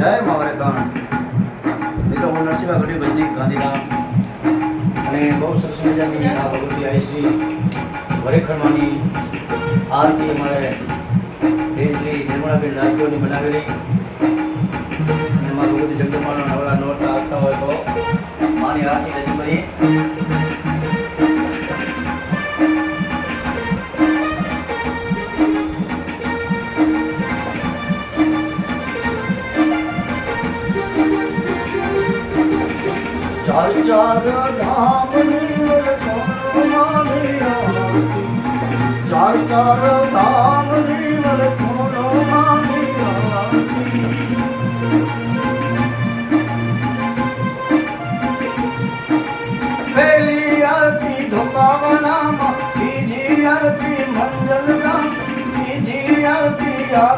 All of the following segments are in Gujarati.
જય માવરે કાન મિત્રો, હું નરસિંહ ગઢવી ભજની ગાંધીધામ. અને બહુ સરસ મજાની આ ભગવતી આઈ શ્રી આરતી અમારે બેન શ્રી નિર્મળાબેન રાજ્યોની બનાવેલી. અને મારા ભગવતી જગદંબાનો હોય તો માની આરતી રજૂ કરી চার চার ধাম চার চার ধাম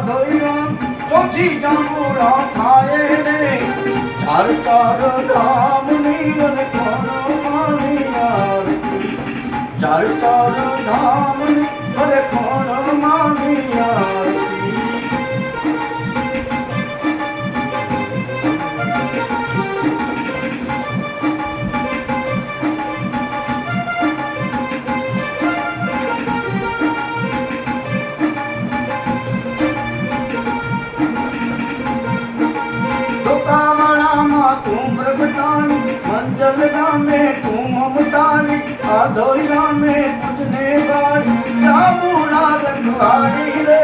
ধৈরাম চৌধি জামুরা খায় রে চার চার ধাম। জীবন কোন মনে ગામે તું મમતાની આ દોરામે તુજને ગાડી જાંબુના રંગવાડી રે,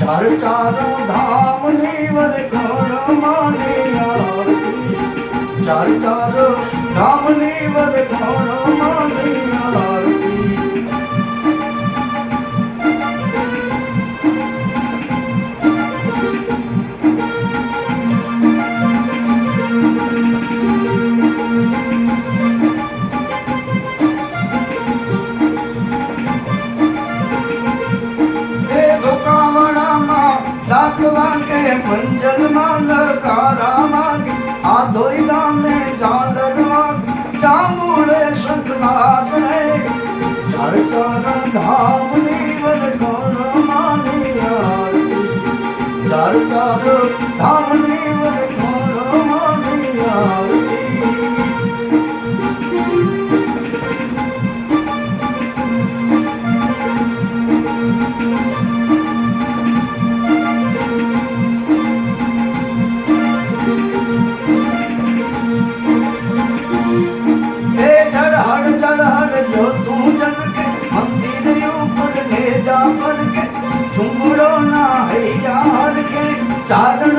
ચાર ચાર ધામની વર કોણ માને ચાર ચાર ધામની વર કોણ માં લકારા માગે આ ધોઈ ગામે ઝાલર વાગે જાંબુડે શંખનાથ રે. ચાર ચાર ધામની વન કોણ ચાર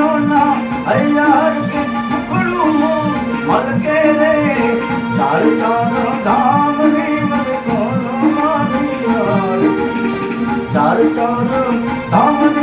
ਹੋਣਾ ਅਯਾਰ ਕੇ ਟੁਕੜੂ ਮਲ ਕੇ ਰੇ ਦਰ ਚਾਰ ਧਾਮ ਨੇ ਮਨ ਕੋਲ ਮਾਰੀ ਯਾਰ ਚਾਰ ਚਾਰ ਧਾਮ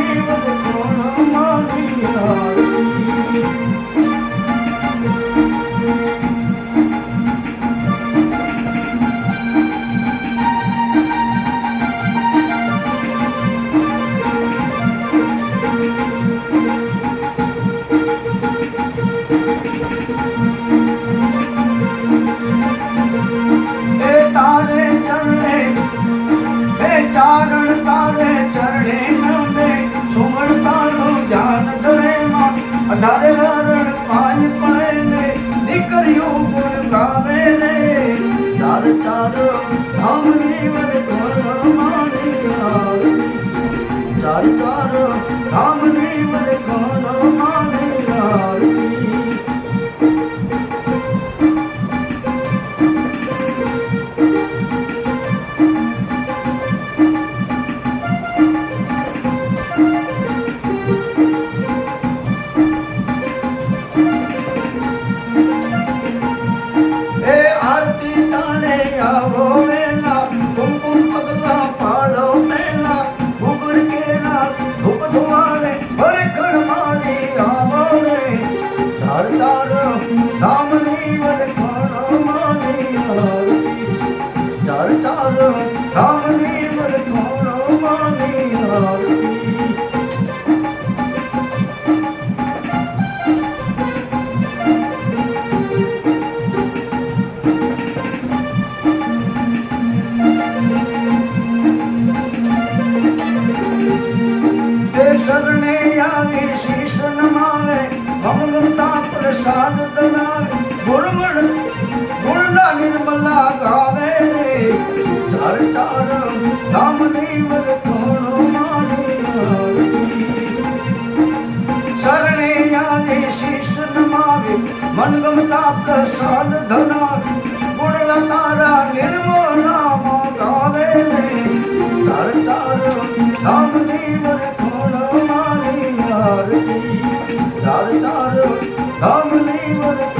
શરણે આવે શીશ નમાવે ભગવતા પ્રસાદ દનાવે ગુણગણ, ગુણના નિર્મલા ગાવે તાર તાર ધામ દેવ થોડો શરણે આવે શીશ નમાવે મનગમતા પ્રસાદ ધનાવે વરખોણો મારી આરતી ચાર ચાર ધામની વરખોણો